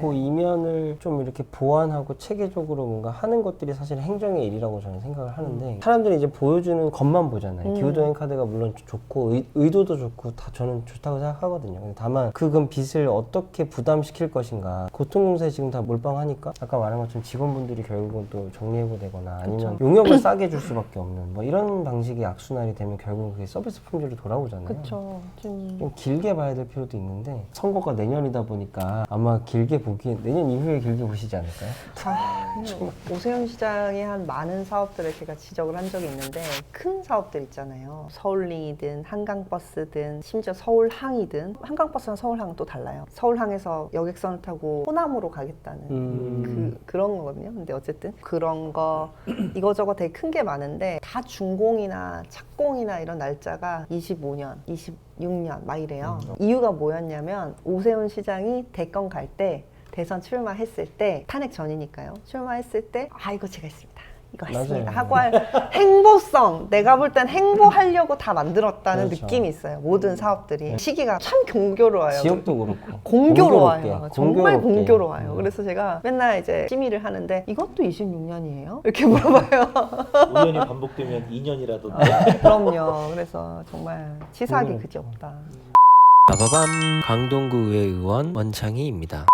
그 이면을 좀 이렇게 보완하고 체계적으로 뭔가 하는 것들이 사실 행정의 일이라고 저는 생각을 하는데 사람들이 이제 보여주는 것만 보잖아요. 음. 기후동행 카드가 물론 좋고 의, 의도도 좋고 다 저는 좋다고 생각하거든요. 근데 다만 그건 빚을 어떻게 부담시킬 것인가. 고통공사에 지금 다 몰빵하니까 아까 말한 것처럼 직원분들이 결국은 또 정리해고 되거나 아니면 용역을 싸게 줄 수밖에 없는 뭐 이런 방식의 악순환이 되면 결국은 그게 서비스 품질로 돌아오잖아요. 그쵸. 좀 좀 길게 봐야 될 필요도 있는데 선거가 내년이다 보니까 아마 길게 보기 내년 이후에 길게 보시지 않을까요? 아, 오세훈 시장이 한 많은 사업들을 제가 지적을 한 적이 있는데 큰 사업들 있잖아요. 서울링이든 한강버스든 심지어 서울항이든 한강버스랑 서울항은 또 달라요. 서울항에서 여객선을 타고 호남으로 가겠다는 음. 그, 그런 거거든요. 근데 어쨌든 그런 거 이거저거 되게 큰 게 많은데 다 준공이나 착공이나 이런 날짜가 25년, 26년 막 이래요. 이유가 뭐였냐면 오세훈 시장이 대권 갈 때 대선 출마했을 때 탄핵 전이니까요. 출마했을 때 아 이거 제가 했습니다. 이거 했습니다. 맞아요. 하고 할 행보성 내가 볼 땐 행보하려고 다 만들었다는 그렇죠. 느낌이 있어요. 모든 사업들이 시기가 참 공교로워요. 지역도 그렇고 공교로워요. 공교롭게, 정말 공교롭게. 공교로워요. 음. 그래서 제가 맨날 이제 심의를 하는데 이것도 26년이에요? 이렇게 물어봐요. 5년이 반복되면 2년이라도 그럼요. 그래서 정말 치사하기 음. 그지 없다. 빠바밤 강동구 의회 의원 원창희입니다.